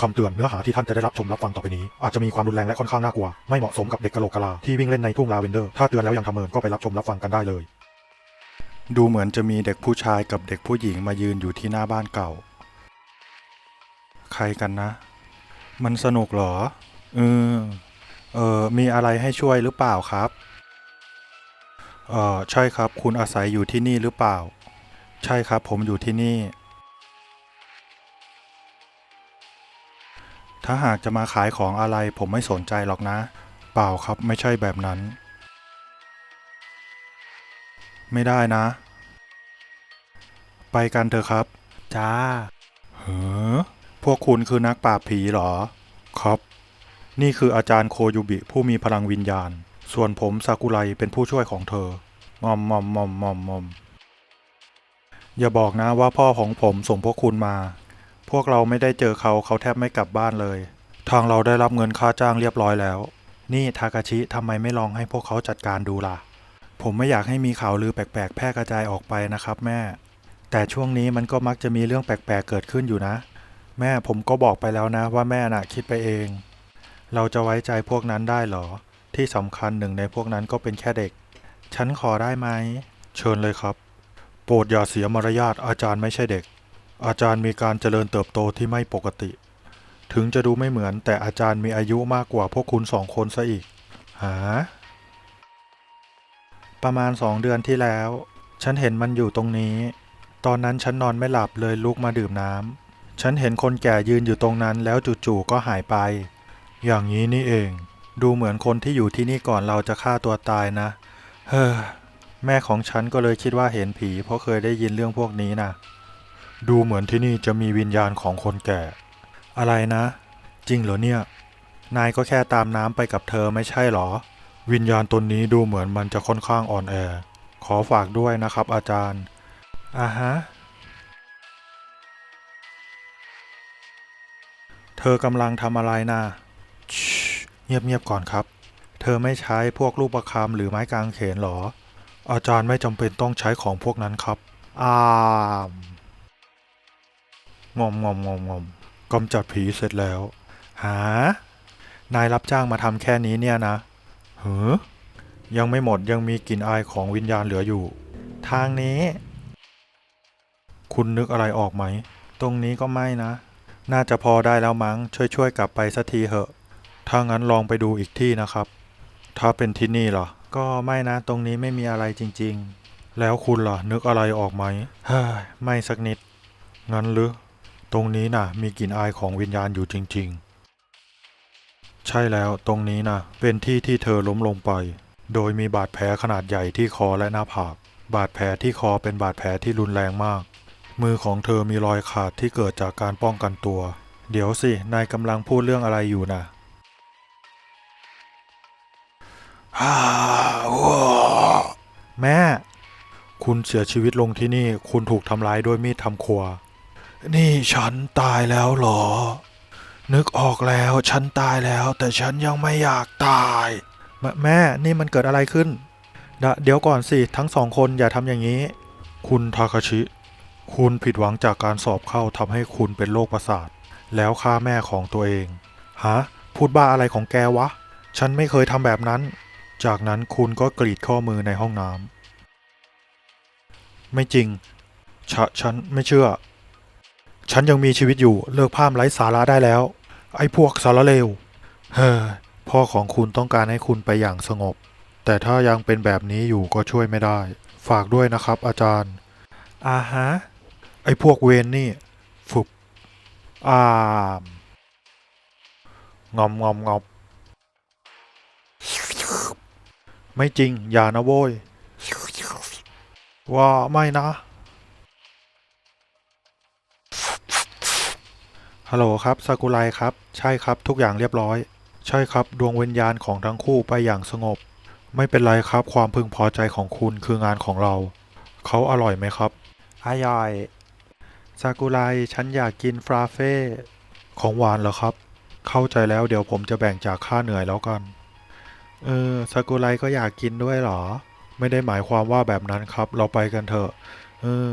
คำเตือนเนื้อหาที่ท่านจะได้รับชมรับฟังต่อไปนี้ อาจจะมีความรุนแรงและค่อนข้างน่ากลัว ไม่เหมาะสมกับเด็กกะโหลกกะลา ที่วิ่งเล่นในทุ่งลาเวนเดอร์ ถ้าเตือนแล้วยังทำเมินก็ไปรับชมรับฟังกันได้เลย ดูเหมือนจะมีเด็กผู้ชายกับเด็กผู้หญิงมายืนอยู่ที่หน้าบ้านเก่า ใครกันนะ มันสนุกเหรอเออเออมีอะไรให้ช่วยหรือเปล่าครับเออใช่ครับ คุณอาศัยอยู่ที่นี่หรือเปล่า ใช่ครับผมอยู่ที่นี่ ถ้าหากจะมาขายของอะไรผมไม่สนใจหรอกนะ เปล่าครับไม่ใช่แบบนั้น ไม่ได้นะ ไปกันเถอะครับ จ้า เฮ้อพวกคุณคือนักปราบผีเหรอ ครับ นี่คืออาจารย์โคยูบิผู้มีพลังวิญญาณ ส่วนผมซากุไรเป็นผู้ช่วยของเธอมอมมอมมอมมอมมอมอย่าบอกนะว่าพ่อของผมส่งพวกคุณมา พวกเราไม่ได้เจอเขาเขาแทบไม่กลับบ้านเลย ทางเราได้รับเงินค่าจ้างเรียบร้อยแล้ว นี่ทากาชิทำไมไม่ลองให้พวกเขาจัดการดูล่ะ ผมไม่อยากให้มีข่าวลือแปลกๆ แพร่กระจายออกไปนะครับแม่ แต่ช่วงนี้มันก็มักจะมีเรื่องแปลกๆ เกิดขึ้นอยู่นะ แม่ผมก็บอกไปแล้วนะว่าแม่น่ะคิดไปเอง เราจะไว้ใจพวกนั้นได้เหรอ ที่สำคัญหนึ่งในพวกนั้นก็เป็นแค่เด็ก ฉันขอได้ไหม เชิญเลยครับ โปรดอย่าเสียมารยาทอาจารย์ไม่ใช่เด็ก อาจารย์มีการเจริญเติบโตที่ไม่ปกติ ถึงจะดูไม่เหมือนแต่อาจารย์มีอายุมากกว่าพวกคุณสองคนซะอีก หา ประมาณสองเดือนที่แล้ว ฉันเห็นมันอยู่ตรงนี้ ตอนนั้นฉันนอนไม่หลับเลยลุกมาดื่มน้ำ ฉันเห็นคนแก่ยืนอยู่ตรงนั้นแล้วจู่ๆก็หายไป อย่างนี้นี่เอง ดูเหมือนคนที่อยู่ที่นี่ก่อนเราจะฆ่าตัวตายนะ เฮ้อ แม่ของฉันก็เลยคิดว่าเห็นผีเพราะเคยได้ยินเรื่องพวกนี้นะ ดูเหมือนที่นี่จะมีวิญญาณของคนแก่ อะไรนะ จริงเหรอเนี่ย นายก็แค่ตามน้ำไปกับเธอไม่ใช่เหรอ วิญญาณตนนี้ดูเหมือนมันจะค่อนข้างอ่อนแอ ขอฝากด้วยนะครับอาจารย์อ่าฮะเธอกำลังทำอะไรนะเงียบๆก่อนครับ เธอไม่ใช้พวกลูกประคำหรือไม้กางเขนหรอ อาจารย์ไม่จำเป็นต้องใช้ของพวกนั้นครับ อาม งอมงอมงอมงอมกำจัดผีเสร็จแล้ว หา นายรับจ้างมาทำแค่นี้เนี่ยนะเฮ้อยังไม่หมดยังมีกลิ่นอายของวิญญาณเหลืออยู่ ทางนี้ คุณนึกอะไรออกไหม ตรงนี้ก็ไม่นะ น่าจะพอได้แล้วมั้ง ช่วยๆกลับไปสักทีเหอะ ถ้างั้นลองไปดูอีกที่นะครับ ถ้าเป็นที่นี่ล่ะก็ไม่นะ ตรงนี้ไม่มีอะไรจริง ๆ แล้วคุณล่ะ นึกอะไรออกไหมเฮ้ยไม่สักนิด งั้นหรือ ตรงนี้น่ะ มีกลิ่นอายของวิญญาณอยู่จริง ๆ ใช่แล้วตรงนี้น่ะ เป็นที่ที่เธอล้มลงไป โดยมีบาดแผลขนาดใหญ่ที่คอและหน้าผาก บาดแผลที่คอเป็นบาดแผลที่รุนแรงมาก มือของเธอมีรอยขาดที่เกิดจากการป้องกันตัว เดี๋ยวสิ นายกำลังพูดเรื่องอะไรอยู่นะฮ่าว้าแม่ คุณเสียชีวิตลงที่นี่ คุณถูกทำร้ายด้วยมีดทำครัว นี่ฉันตายแล้วเหรอ นึกออกแล้วฉันตายแล้ว แต่ฉันยังไม่อยากตาย แมแม่นี่มันเกิดอะไรขึ้นเดะเดี๋ยวก่อนสิทั้งสองคนอย่าทำอย่างนี้ คุณทาคาชิ คุณผิดหวังจากการสอบเข้าทำให้คุณเป็นโรคประสาท แล้วฆ่าแม่ของตัวเองฮะพูดบ้าอะไรของแกวะ ฉันไม่เคยทำแบบนั้น จากนั้นคุณก็กรีดข้อมือในห้องน้ำไม่จริงฉะฉันไม่เชื่อ ฉันยังมีชีวิตอยู่เลิกพามไร้สาระได้แล้ว ไอ้พวกสารเลว เฮ้อพ่อของคุณต้องการให้คุณไปอย่างสงบ แต่ถ้ายังเป็นแบบนี้อยู่ก็ช่วยไม่ได้ ฝากด้วยนะครับอาจารย์ อาฮะ ไอ้พวกเวนนี่ฟุบอามงอมงอมงอมไม่จริง อย่านะโว้ย ว่าไม่นะ ฮัลโหลครับซากุไรครับ ใช่ครับทุกอย่างเรียบร้อย ใช่ครับดวงวิญญาณของทั้งคู่ไปอย่างสงบ ไม่เป็นไรครับความพึงพอใจของคุณคืองานของเรา เขาอร่อยไหมครับอร่อยซากุไรฉันอยากกินฟราเฟ่ของหวานเหรอครับ เข้าใจแล้วเดี๋ยวผมจะแบ่งจากค่าเหนื่อยแล้วกัน เออซากุไรก็อยากกินด้วยเหรอ ไม่ได้หมายความว่าแบบนั้นครับ เราไปกันเถอะ เออ